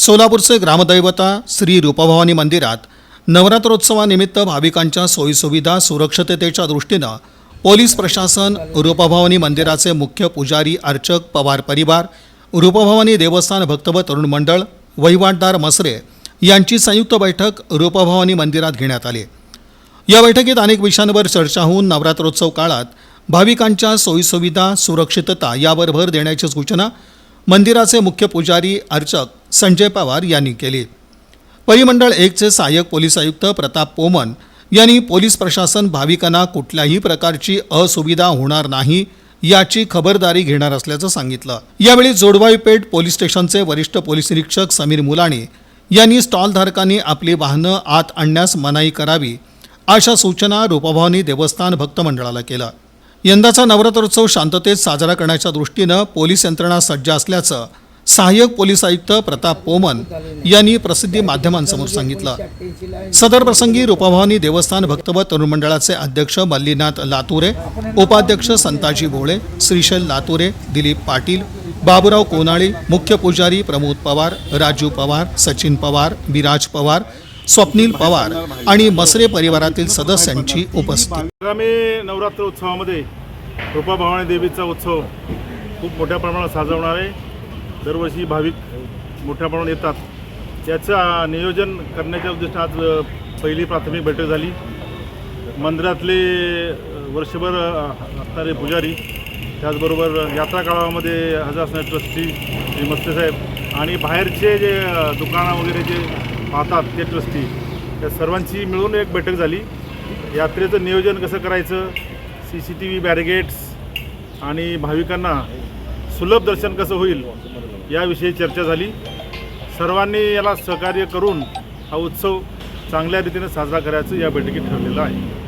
सोलापूरचे ग्रामदैवता श्री रूपभवानी मंदिरात नवरात्रोत्सवानिमित्त भाविकांच्या सोयीसुविधा सुरक्षिततेच्या दृष्टीनं पोलीस प्रशासन रूपभवानी मंदिराचे मुख्य पुजारी अर्चक पवार परिवार रूपभवानी देवस्थान भक्तव तरुण मंडळ वहिवाटदार मसरे यांची संयुक्त बैठक रूपभवानी मंदिरात घेण्यात आली. या बैठकीत अनेक विषयांवर चर्चा होऊन नवरात्रोत्सव काळात भाविकांच्या सोयीसुविधा सुरक्षितता यावर भर देण्याची सूचना मंदिराचे मुख्य पुजारी अर्चक संजय पवार यांनी केली. परिमंडळ एकचे सहाय्यक पोलीस आयुक्त प्रताप पोमन यांनी पोलीस प्रशासन भाविकांना कुठल्याही प्रकारची असुविधा होणार नाही याची खबरदारी घेणार असल्याचं सांगितलं. यावेळी जोडवाई पेठ पोलीस स्टेशनचे वरिष्ठ पोलीस निरीक्षक समीर मुलाणी यांनी स्टॉलधारकांनी आपली वाहनं आत आणण्यास मनाई करावी अशा सूचना रूपभावनी देवस्थान भक्त मंडळाला केलं. यंदाचा नवरात्रोत्सव शांततेत साजरा करण्याच्या दृष्टीनं पोलीस यंत्रणा सज्ज असल्याचं सहाय्यक पोलीस आयुक्त प्रताप पोमन यांनी प्रसिद्धी माध्यमांसमोर सांगितलं. सदर प्रसंगी रूपभवानी देवस्थान भक्तव तरुण मंडळाचे अध्यक्ष मल्लीनाथ लातुरे उपाध्यक्ष संताजी भोळे श्रीशैल लातुरे दिलीप पाटील बाबुराव कोनाळी मुख्य पुजारी प्रमोद पवार राजू पवार सचिन पवार विराज पवार स्वप्नील पवार आणि मसरे परिवारातील सदस्यांची उपस्थिती. आगामी नवरात्र उत्सवामध्ये रूपा भवानी देवीचा उत्सव खूप मोठ्या प्रमाणात साजवणार आहे. दरवर्षी भाविक मोठ्या प्रमाणात येतात. त्याचं नियोजन करण्याच्या उद्देशाने आज पहिली प्राथमिक बैठक झाली. मंदिरातले वर्षभर असणारे पुजारी त्याचबरोबर यात्रा काळामध्ये हजर असणारे ट्रस्टी श्री मत्स्यसाहेब आणि बाहेरचे जे दुकानं वगैरे जे पाहतात ते ट्रस्टी त्या सर्वांची मिळून एक बैठक झाली. यात्रेचं नियोजन कसं करायचं? C C T V barricades आणि भाविकांना सुलभ दर्शन कसं होईल? याविषयी चर्चा झाली. सर्वांनी याला सहकार्य करून हा उत्सव चांगल्या रीतीने साजरा करायचं या बैठकीत ठरलेलं आहे.